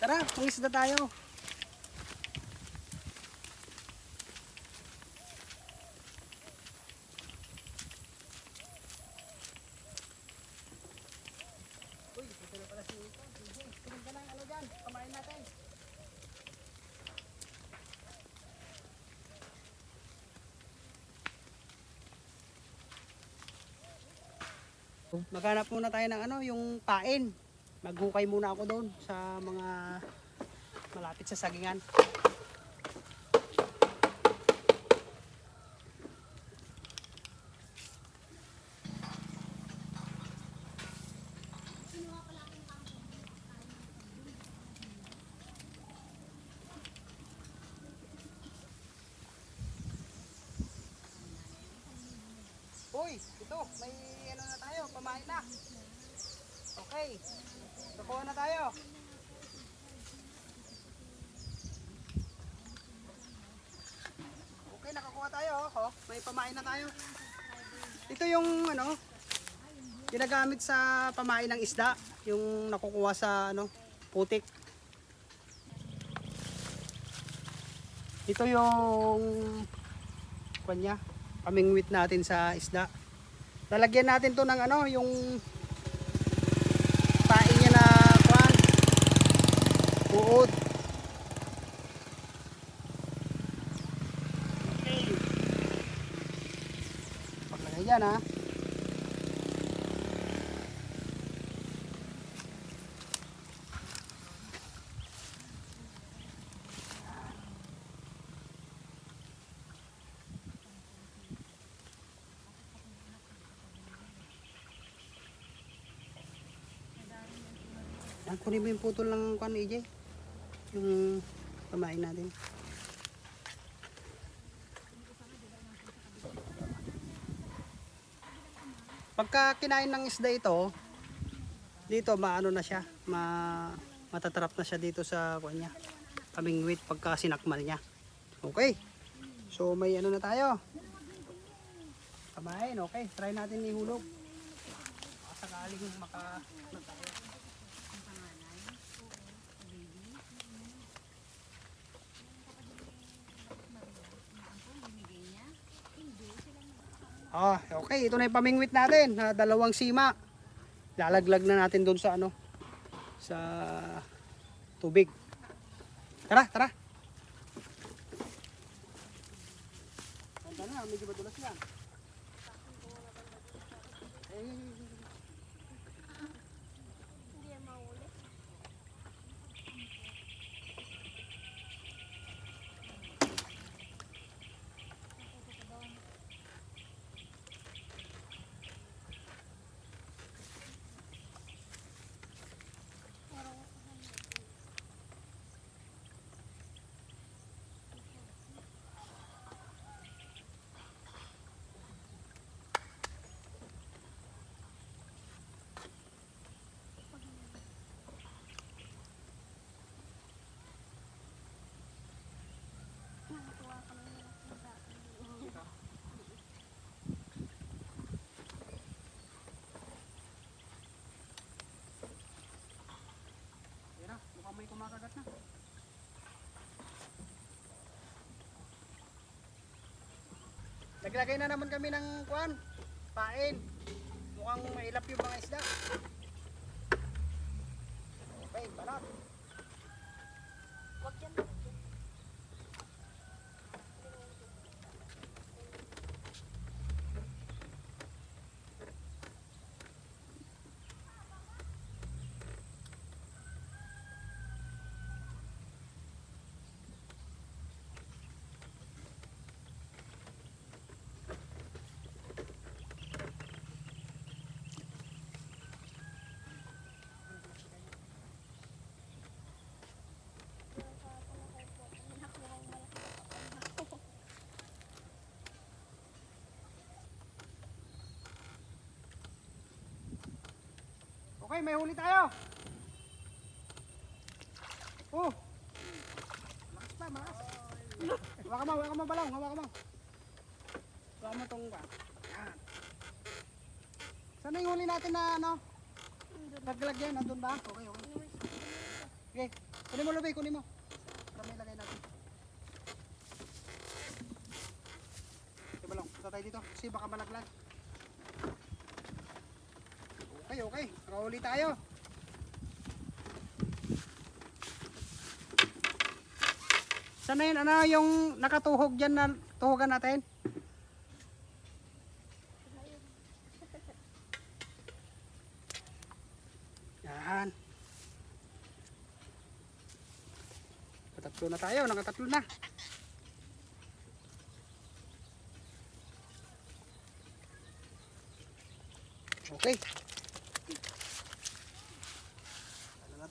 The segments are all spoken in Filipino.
Tara, pangisda tayo. Ano. Maghanap muna tayo ng ano, yung pain. Maghukay muna ako doon sa mga malapit sa sagingan. Uy, ito, may ano na tayo, pamain na. Okay, kukuha na tayo. Okay, nakakuha tayo. Oh. May pamain na tayo. Ito yung ano, ginagamit sa pamain ng isda. Yung nakukuha sa ano, putik. Ito yung kanya, pamingwit natin sa isda. Lalagyan natin to ng ano, yung pain niya na kwan. Okay. Paglagay dyan ha. Yan, kunin mo yung putol ng kwan, EJ. Yung pamain natin. Pagka kinain ng isda ito, dito maano na siya, ma matatrap na siya dito sa kwan niya. Kamingwit pagka sinakmal niya. Okay. So may ano na tayo. Kamain, okay. Try natin ihulog. Sakaling maka Ah, okay. Ito na yung pamingwit natin. na dalawang sima. Lalaglag na natin doon sa ano. Sa tubig. Tara, tara. Ganda na, medyo madulas yan. Yan mukhang may kumakagat na. Naglagay na naman kami ng kwan, pain. Mukhang mailap yung mga isda. Okay, banat. Okay, may huli tayo. Oh. Malakas pa, malakas. Hawakan mo, hawakan mo balong, hawakan mo. Hawakan mo tong ba. Yan. Saan na yung huli natin na ano? Naglagyan, nandun ba? Okay, okay. Okay. Kunin mo, Lubi, kunin mo. Para may lagay natin. Diba lang, punta tayo dito. Kasi baka malaglag. Okay, okay. Nakahuli tayo. Saan na yun? Ano yung nakatuhog dyan na tuhogan natin? Yan. Nakatatlo na tayo, nakatatlo na. Okay. Ano na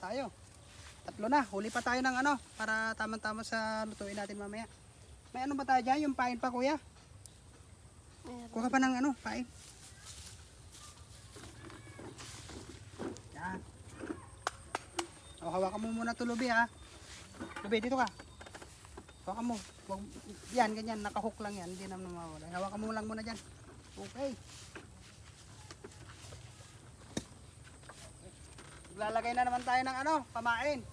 tayo? Tatlo na. Huli pa tayo ng ano para tamang-tama sa lutuin natin mamaya. May ano ba tayo dyan? Yung pain pa kuya? Kuha ka pa ng ano, pain. Yan. O, hawakan mo muna to, Lubi, ha. Lubi, dito ka. Hawakan mo. Wag, yan, ganyan. Nakahook lang yan. Hindi naman mawala. Hawakan mo lang muna dyan. Okay. Lalagay na naman tayo ng ano, pamain.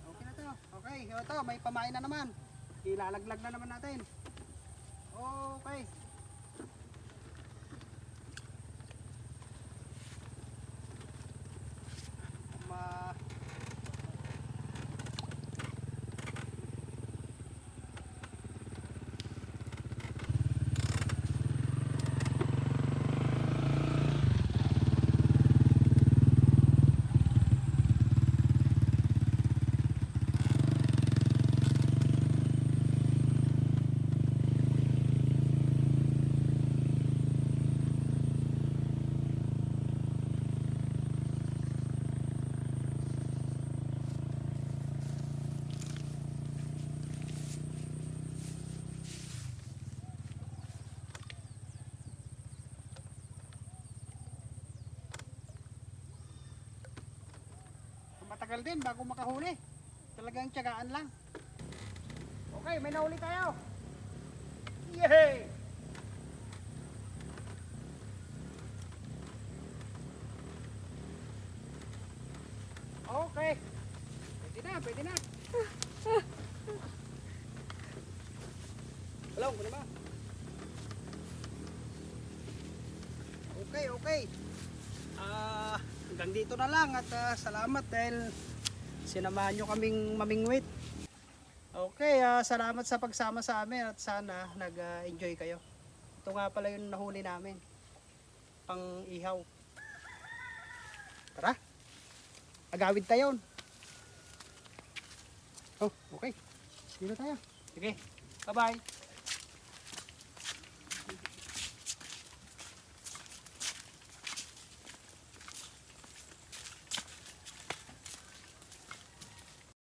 Okay na to. Okay, ito, may pamain na naman. Ilalaglag na naman natin. Okay. Ma matagal din bago makahuli. Talagang tiyagaan lang. Okay, may nahuli tayo. Yay! Okay. Pwede na, pwede na. Hello, ano ba? Okay, okay. Ah, hanggang dito na lang at ah, salamat dahil sinamahan nyo kaming mamingwit. Okay, ah, salamat sa pagsama sa amin at sana nag-enjoy kayo. Ito nga pala yung nahuli namin. Pang ihaw. Tara. Agawid tayo. Oh, okay. Dito tayo. Sige. Bye-bye.